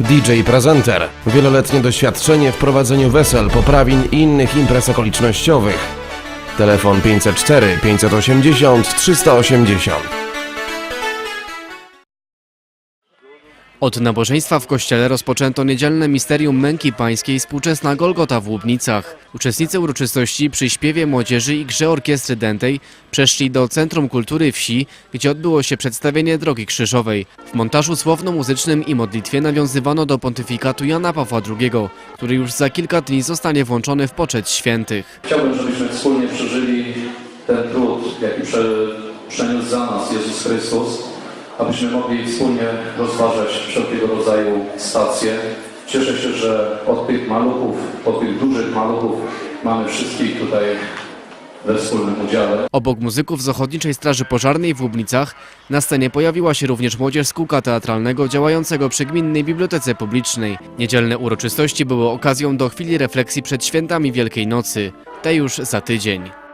DJ Prezenter. Wieloletnie doświadczenie w prowadzeniu wesel, poprawin i innych imprez okolicznościowych. Telefon 504 580 380. Od nabożeństwa w kościele rozpoczęto niedzielne misterium męki pańskiej współczesna Golgota w Łubnicach. Uczestnicy uroczystości przy śpiewie młodzieży i grze orkiestry dętej przeszli do Centrum Kultury Wsi, gdzie odbyło się przedstawienie Drogi Krzyżowej. W montażu słowno-muzycznym i modlitwie nawiązywano do pontyfikatu Jana Pawła II, który już za kilka dni zostanie włączony w poczet świętych. Chciałbym, żebyśmy wspólnie przeżyli ten trud, jaki prze, przeniósł za nas Jezus Chrystus, abyśmy mogli wspólnie rozważać wszelkiego rodzaju stacje. Cieszę się, że od tych maluchów, od tych dużych maluchów mamy wszystkich tutaj we wspólnym udziale. Obok muzyków z Ochotniczej Straży Pożarnej w Łubnicach na scenie pojawiła się również młodzież z kółka teatralnego działającego przy Gminnej Bibliotece Publicznej. Niedzielne uroczystości były okazją do chwili refleksji przed świętami Wielkiej Nocy, te już za tydzień.